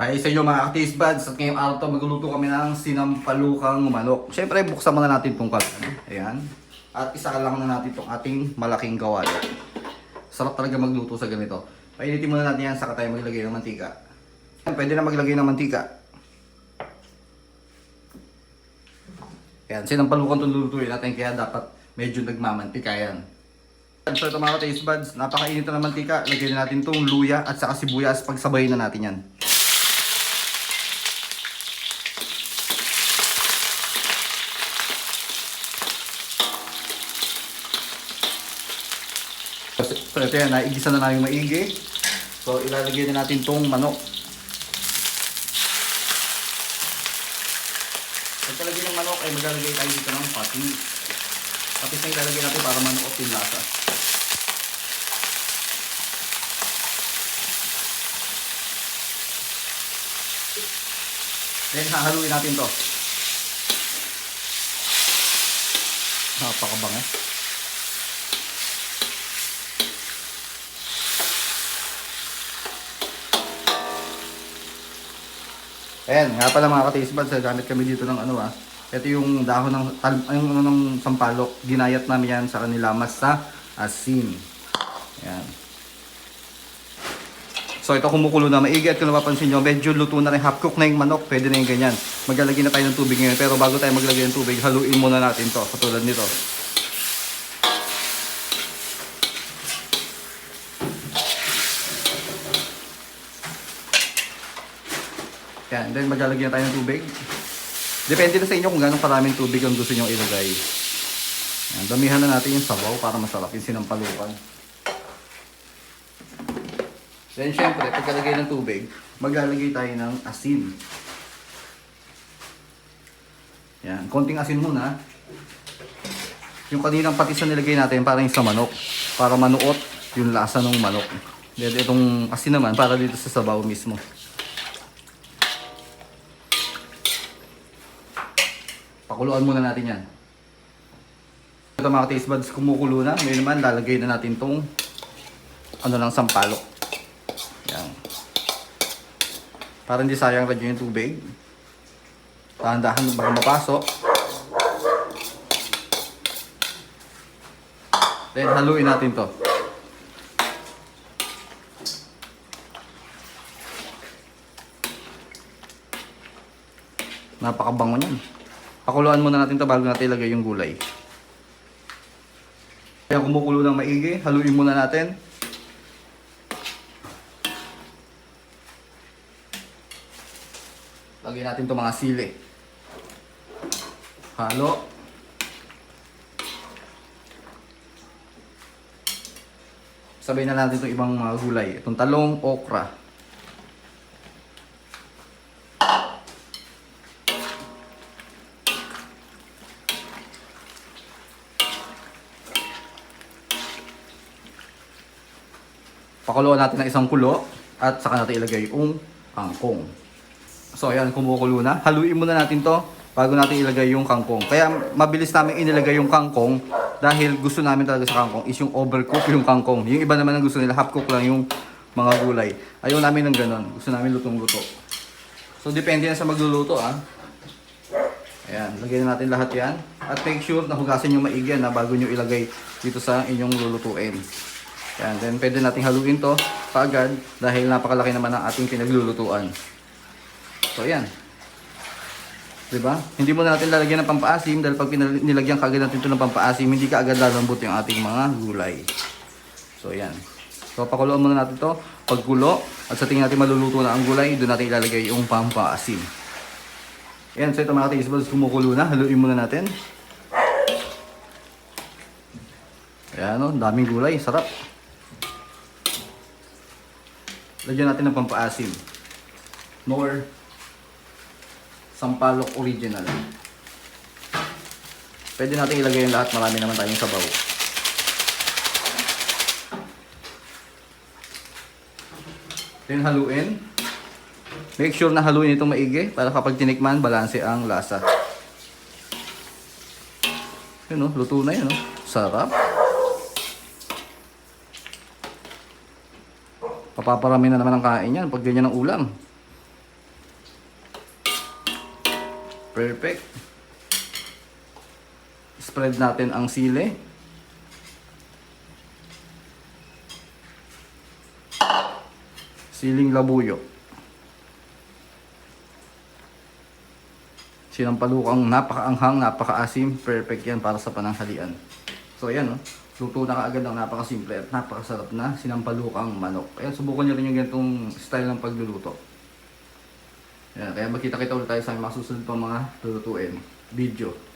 Ay sa inyo mga active buds at ngayong araw to magluluto kami ng sinampalukang manok. Siyempre buksan muna natin itong karton. Ayan. At isa lang na natin itong ating malaking gawalo. Sarap talaga magluto sa ganito. Painitin muna natin yan saka tayo maglagay ng mantika. Pwede na maglagay ng mantika. Ayan, sinampalukang itong lulutuin natin kaya dapat medyo nagmamantika yan. So ito mga taste buds, napakainit na ng mantika. Lagyan na natin itong luya at saka sibuyas. Pagsabayin na natin yan. So ito yan, naigisa na namin maigi. So ilalagay na natin itong manok. Pagkalagay ng manok ay maglalagay tayo dito ng pati. Tapos na ilalagay natin para manuot yung lasa. Then hahaluin natin to. Napakabang eh. Ayan, nga pala mga ka-taste buds, eh, gamit kami dito ng ano ah. Ito yung dahon ng, tal, yung ano ng sampalok. Ginayat namin yan sa kanila mas sa asin. Ayan. So ito kumukulo na maigi at kung napapansin nyo, medyo luto na rin half cook na yung manok. Pwede na yung ganyan. Maglalagay na tayo ng tubig ngayon. Pero bago tayo maglagay ng tubig, haluin muna natin to Katulad nito. Yan, then maglalagay na tayo ng tubig. Depende na sa inyo kung gano'ng karaming tubig ang gusto nyo ilagay. Yan, damihan na natin yung sabaw para masarap yung sinampalukan. Then syempre, pagkalagay ng tubig, maglalagay tayo ng asin. Yan, konting asin muna. Yung kaninang patis na nilagay natin para yung sa manok. Para manuot yung lasa ng manok. Then itong asin naman para dito sa sabaw mismo. Pakuluan muna natin yan. Ito mga taste buds kumukulo na. Ngayon naman lalagay na natin tong ano lang sampalok. Yan. Para hindi sayang radyo yung tubig. Dahan-dahan baka mapasok. Then haluin natin to. Napakabango niyan. Pakuluan muna natin to bago natin ilagay yung gulay. Kaya kumukulo ng maigi, haluin muna natin. Lagyan natin to mga sili. Halo. Sabay na natin itong ibang mga gulay. Itong talong, okra. Pakuluan natin ng isang kulo at saka natin ilagay yung kangkong. So ayan, kumukulo na. Haluin muna natin to bago natin ilagay yung kangkong. Kaya mabilis namin inilagay yung kangkong dahil gusto namin talaga sa kangkong is yung overcook yung kangkong. Yung iba naman ang gusto nila, half cook lang yung mga gulay. Ayaw namin ng ganon. Gusto namin lutong-luto. So depende yan sa magluluto ah. Ayan, lagyan na natin lahat yan. At make sure na hugasan yung maigi na bago nyo ilagay dito sa inyong lulutuin. Ayan, then pwede nating haluin to paagad dahil napakalaki naman ang ating pinaglulutuan. So ayan. 'Di ba? Hindi mo na natin lalagyan ng pampaasim dahil pag nilagyan kagad natin ito ng pampaasim, hindi ka agad lalambot yung ating mga gulay. So ayan. So pakuluan muna natin to. Pagkulo at sa tingin natin maluluto na ang gulay, doon natin ilalagay yung pampaasim. Ayan, so ito mga taste buds, kumukulo na. Haluin muna natin. Ayan o, daming gulay. Sarap. Lagyan natin ng pampaasim. More sampalok original. Pwede natin ilagay yung lahat. Marami naman tayong sabaw. Then haluin. Make sure na haluin itong maigi para kapag tinikman, balanse ang lasa. Yun o, luto na yun o. Sarap. Papaparami na naman ang kain yan pag ganyan ang ulam. Perfect. Spread natin ang sili. Siling labuyo. Sinampalukang napakaanghang, napakaasim. Perfect yan para sa pananghalian. So, ayan o. Oh luto na kaagad ang napakasimple at napakasarap na sinampalukang manok. Ayan, subukan nyo rin yung ganitong style ng pagluluto. Ayan, kaya magkita-kita ulit tayo sa mga susunod pang mga lulutuin. Video.